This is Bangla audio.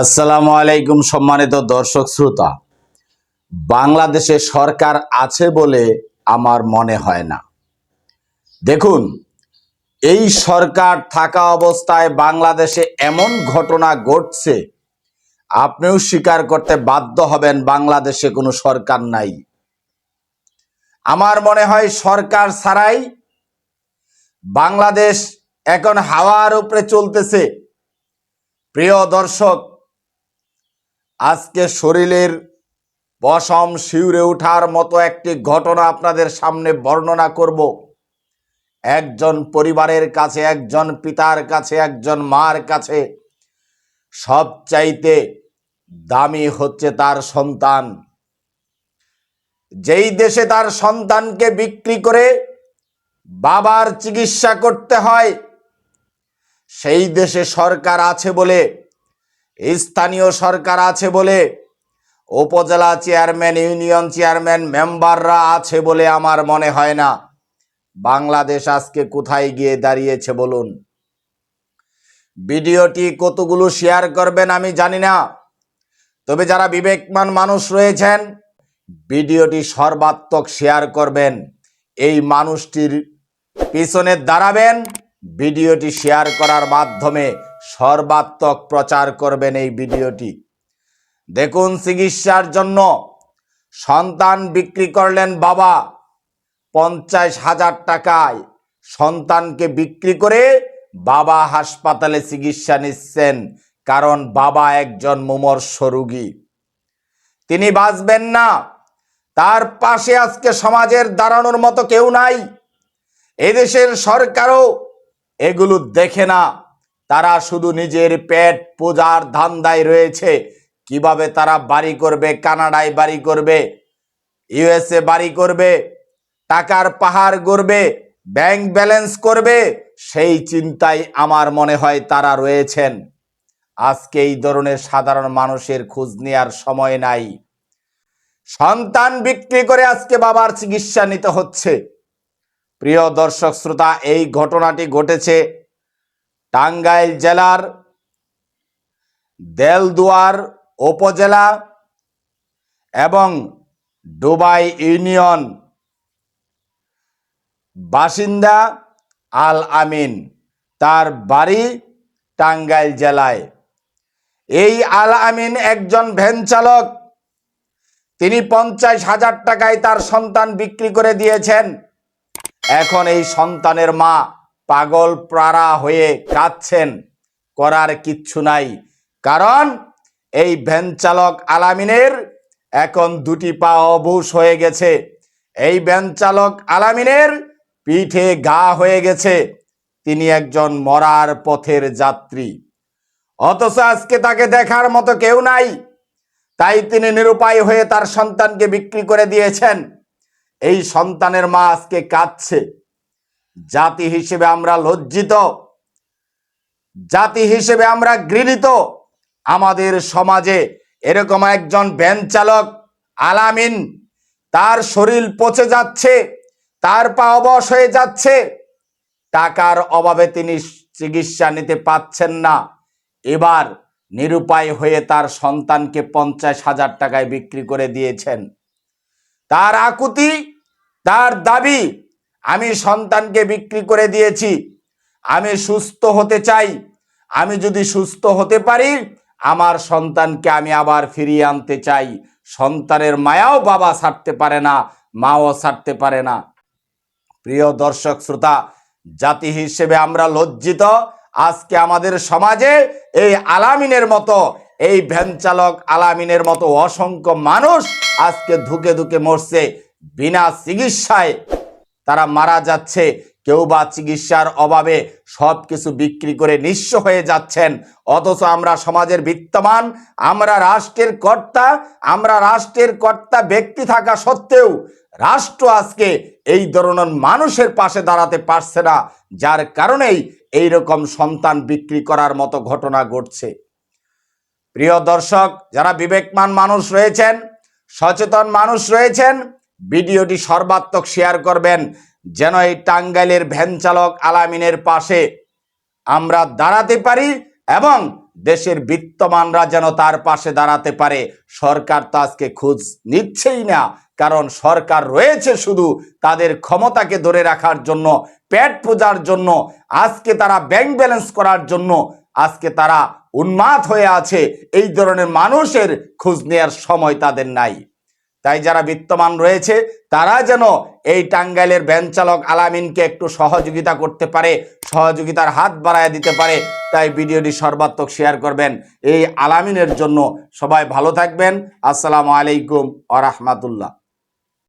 আসসালামু আলাইকুম সম্মানিত দর্শক শ্রোতা। বাংলাদেশে সরকার আছে বলে আমার মনে হয় না। দেখুন, এই সরকার থাকা অবস্থায় বাংলাদেশে এমন ঘটনা ঘটছে, আপনিও স্বীকার করতে বাধ্য হবেন বাংলাদেশে কোনো সরকার নাই। আমার মনে হয় সরকার ছাড়াই বাংলাদেশ এখন হাওয়ার উপরে চলতেছে। প্রিয় দর্শক আজকে শরীরের পশম শিউরে ওঠার মতো একটি ঘটনা আপনাদের সামনে বর্ণনা করব। একজন পরিবারের কাছে, একজন পিতার কাছে, একজন মার কাছে সবচাইতে দামি হচ্ছে তার সন্তান। যেই দেশে তার সন্তানকে বিক্রি করে বাবার চিকিৎসা করতে হয়, সেই দেশে সরকার আছে বলে স্থানীয় সরকার আছে বলে, উপজেলা চেয়ারম্যান, ইউনিয়ন চেয়ারম্যান মেম্বাররা আছে বলে আমার মনে হয় না। বাংলাদেশ আজকে কোথায় গিয়ে দাঁড়িয়েছে বলুন। ভিডিওটি কতগুলো শেয়ার করবেন আমি জানি না। তবে যারা বিবেকমান মানুষ রয়েছেন, ভিডিওটি সর্বাত্মক শেয়ার করবেন। এই মানুষটির পিছনে দাঁড়াবেন, ভিডিওটি শেয়ার করার মাধ্যমে সর্বাত্মক প্রচার করবেন এই ভিডিওটি। দেখুন চিকিৎসার জন্য সন্তান বিক্রি করলেন বাবা পঞ্চাশ হাজার টাকায়। সন্তানকে বিক্রি করে বাবা হাসপাতালে চিকিৎসা নিচ্ছেন, কারণ বাবা একজন মুমর্ষ রোগী। তিনি বাঁচবেন না। তার পাশে আজকে সমাজের দাঁড়ানোর মতো কেউ নাই। এদেশের সরকারও এগুলো দেখে না। তারা শুধু নিজের পেট পূজার ধান্দায় রয়েছে। কীভাবে তারা বাড়ি করবে, কানাডায় বাড়ি করবে, ইউএসএ বাড়ি করবে, টাকার পাহাড় গড়বে, ব্যাংক ব্যালেন্স করবে, সেই চিন্তায় আমার মনে হয় তারা রয়েছেন। আজকে এই ধরনের সাধারণ মানুষের খোঁজ নেওয়ার সময় নাই। সন্তান বিক্রি করে আজকে বাবার চিকিৎসা নিতে হচ্ছে। প্রিয় দর্শক, শ্রোতা, এই ঘটনাটি ঘটেছে টাঙ্গাইল জেলার দেলদুয়ার উপজেলা এবং ডুবাই ইউনিয়ন বাসিন্দা আল আমিন। তার বাড়ি টাঙ্গাইল জেলায়। এই আল আমিন একজন ভ্যান চালক। তিনি পঞ্চাশ হাজার টাকায় তার সন্তান বিক্রি করে দিয়েছেন। এখন এই সন্তানের মা পাগল প্রাড়া হয়ে কাঁদছেন, করার কিচ্ছু নাই। কারণ এই ভ্যান চালক আলামিনের এখন দুটি পা অবুশ হয়ে গেছে। এই ভ্যান চালক আলামিনের পিঠে গা হয়ে গেছে। তিনি একজন মরার পথের যাত্রী। অথচ আজকে তাকে দেখার মতো কেউ নাই। তাই তিনি নিরুপায় হয়ে তার সন্তানকে বিক্রি করে দিয়েছেন। এই সন্তানের মা আজকে কাঁদছে। জাতি হিসেবে আমরা লজ্জিত, জাতি হিসেবে আমরা ঘৃণিত। আমাদের সমাজে এরকম একজন ভ্যান চালক আলামিন, তার শরীর পচে যাচ্ছে, তার পা অবশ হয়ে যাচ্ছে, টাকার অভাবে তিনি চিকিৎসা নিতে পাচ্ছেন না। এবার নিরুপায় হয়ে তার সন্তানকে পঞ্চাশ হাজার টাকায় বিক্রি করে দিয়েছেন। তার আকুতি, তার দাবি আমি সন্তানকে বিক্রি করে দিয়েছি। আমি সুস্থ হতে চাই। আমি যদি সুস্থ হতে পারি, আমার সন্তানকে আমি আবার ফিরিয়ে আনতে চাই। সন্তানের মায়াও বাবা ছাড়তে পারে না, মাও ছাড়তে পারে না। প্রিয় দর্শক, শ্রোতা, জাতি হিসেবে আমরা লজ্জিত। আজকে আমাদের সমাজে এই আলামিনের মতো, এই ভ্যান চালক আলামিনের মতো অসংখ্য মানুষ আজকে ধুকে ধুকে মরছে বিনা চিকিৎসায়। তারা মারা যাচ্ছে। কেউ বা চিকিৎসার অভাবে সব কিছু বিক্রি করে নিঃস্ব হয়ে যাচ্ছেন। অথচ আমরা সমাজের বিত্তমান, আমরা রাষ্ট্রের কর্তা, আমরা রাষ্ট্রের কর্তা ব্যক্তি থাকা সত্ত্বেও রাষ্ট্র আজকে এই ধরনের মানুষের পাশে দাঁড়াতে পারছে না, যার কারণেই এই রকম সন্তান বিক্রি করার মতো ঘটনা ঘটছে। প্রিয় দর্শক, যারা বিবেকমান মানুষ রয়েছেন, সচেতন মানুষ রয়েছেন ভিডিওটি সর্বাত্মক শেয়ার করবেন, যেন এই টাঙ্গাইলের ভ্যান চালক আলামিনের পাশে আমরা দাঁড়াতে পারি এবং দেশের বিত্তমানরা যেন তার পাশে দাঁড়াতে পারে। সরকার তো আজকে খোঁজ নিচ্ছেই না, কারণ সরকার রয়েছে শুধু তাদের ক্ষমতাকে ধরে রাখার জন্য, পেট পূজার জন্য, আজকে তারা ব্যাংক ব্যালেন্স করার জন্য, আজকে তারা উন্মাদ হয়ে আছে। এই ধরনের মানুষের খোঁজ নেওয়ার সময় তাদের নাই। তাই যারা বিত্তমান রয়েছে, তারা যেন এই টাঙ্গাইলের ভ্যান চালক আলামিনকে একটু সহযোগিতা করতে পারে, সহযোগিতার হাত বাড়ায় দিতে পারে। তাই ভিডিওটি সর্বাত্মক শেয়ার করবেন। এই আলামিনের জন্য সবাই ভালো থাকবেন। আসসালামু আলাইকুম আ রহমাতুল্লাহ।